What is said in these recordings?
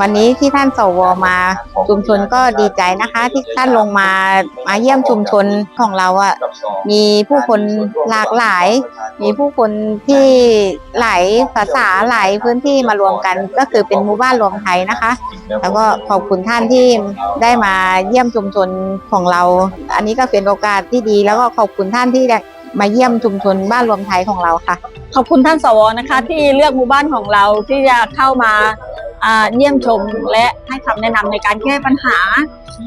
วันนี้ที่ท่านสวมาชุมชนก็ดีใจนะคะ ที่ท่านลงมามาเยี่ยมชุมชนของเราอะมีผู้คนหลากหลาย มีผู้คนที่หลายภาษาหลายพื้นที่มารวมกัน ก็คือเป็นหมู่บ้านรวมไทยนะคะ แล้วก็ขอบคุณท่านที่ได้มาเยี่ยมชุมชนของเรา อันนี้ก็เป็นโอกาสที่ดี แล้วก็ขอบคุณท่านที่ได้มาเยี่ยมชุมชนบ้านรวมไทยของเราค่ะ ขอบคุณท่านสวนะคะ ที่เลือกหมู่บ้านของเราที่จะเข้ามา เยี่ยมชมและให้คำแนะนำในการแก้ปัญหา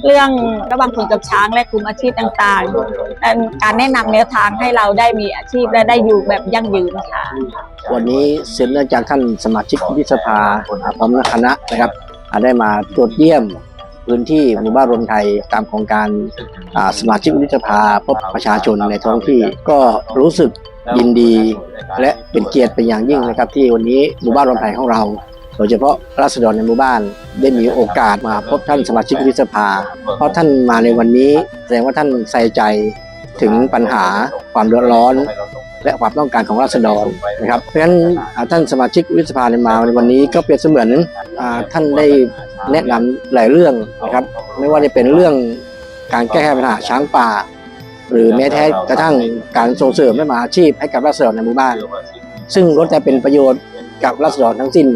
เรื่องระหว่างคนกับช้างและกลุ่มอาชีพต่างๆและการแนะนำแนวทางให้เราได้มีอาชีพและได้อยู่แบบยั่งยืนค่ะวันนี้เสร็จแล้วจากท่านสมาชิกวุฒิสภาอ่าพร้อมคณะนะครับได้มาตรวจเยี่ยมพื้นที่หมู่บ้านรวมไทยตามโครงการสมาชิกวุฒิสภาพบประชาชนในท้องที่ก็รู้สึกยินดี และเป็นเกียรติเป็นอย่างยิ่งนะครับ ที่วันนี้หมู่บ้านรวมไทยของเรา โดยเฉพาะราษฎรในหมู่บ้านได้มีโอกาสมาพบท่านสมาชิกวิสภา เพราะท่านมาในวันนี้แสดงว่าท่านใส่ใจถึงปัญหาความเดือดร้อน และความต้องการของราษฎรนะครับ เพราะฉะนั้นท่านสมาชิกวิสภาในมาในวันนี้ก็เปรียบเสมือนท่านได้แนะนำหลายเรื่องนะครับไม่ว่าจะเป็นเรื่องการแก้ไขปัญหาช้างป่า หรือแม้แท้กระทั่งการส่งเสริมและมาอาชีพให้กับราษฎรในหมู่บ้าน ซึ่งล้วนแต่เป็นประโยชน์กับราษฎรทั้งสิ้น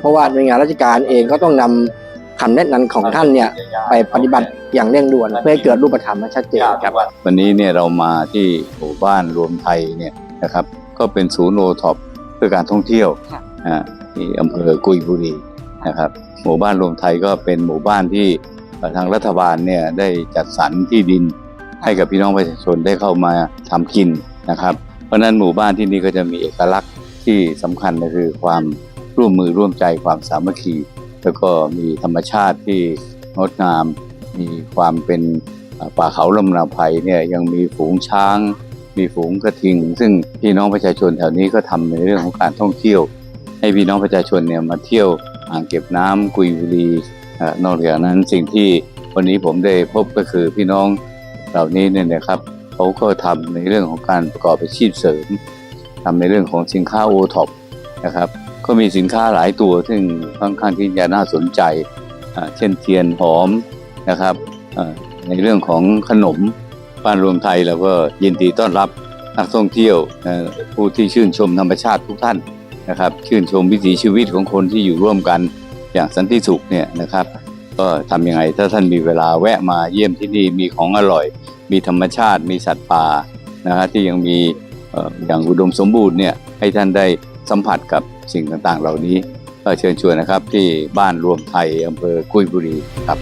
เพราะว่าหน่วยงานราชการเองก็ต้องนำคำแนะนำของท่านเนี่ยไปปฏิบัติอย่างเร่งด่วนเพื่อให้เกิดรูปธรรมและชัดเจนครับ วันนี้เนี่ยเรามาที่หมู่บ้านรวมไทยเนี่ยนะครับ ก็เป็นศูนย์โอท็อปเพื่อการท่องเที่ยวค่ะอ่าที่อำเภอกุยบุรีนะครับหมู่บ้านรวมไทยก็เป็นหมู่บ้านที่เอ่อทางรัฐบาลเนี่ยได้จัดสรรที่ดินให้กับพี่น้องประชาชนได้เข้ามาทำกินนะครับ เพราะฉะนั้นหมู่บ้านที่นี่ก็จะมีเอกลักษณ์ที่สำคัญก็คือความ ร่วมมือร่วมใจความสามัคคี แล้วก็มีธรรมชาติที่งดงาม มีความเป็นป่าเขาลำนาไพรเนี่ยยังมีฝูงช้าง มีฝูงกระทิง ซึ่งพี่น้องประชาชนแถวนี้ก็ทำในเรื่องของการท่องเที่ยว ให้พี่น้องประชาชนเนี่ยมาเที่ยวอ่างเก็บน้ำกุยบุรีเอ่อนอกจากนั้นสิ่งที่วันนี้ผมได้พบก็คือพี่น้องเหล่านี้เนี่ยนะครับเขาก็ทำในเรื่องของการประกอบอาชีพเสริมทำในเรื่องของสินค้าโอท็อปนะครับ ก็มีสินค้าหลายตัวซึ่งค่อนข้างที่จะน่าสนใจ เช่นเทียนหอมนะครับ ในเรื่องของขนมบ้านรวมไทยเราก็ยินดีต้อนรับนักท่องเที่ยวผู้ที่ชื่นชมธรรมชาติทุกท่านนะครับ ชื่นชมวิถีชีวิตของคนที่อยู่ร่วมกันอย่างสันติสุขเนี่ยนะครับ ก็ทำยังไงถ้าท่านมีเวลาแวะมาเยี่ยมที่นี่มีของอร่อย มีธรรมชาติ มีสัตว์ป่านะฮะที่ยังมีอย่างอุดมสมบูรณ์เนี่ยให้ท่านได้ สัมผัสกับสิ่งต่างๆ เหล่านี้ก็เชิญชวนนะครับที่บ้านรวมไทยอำเภอกุยบุรีครับ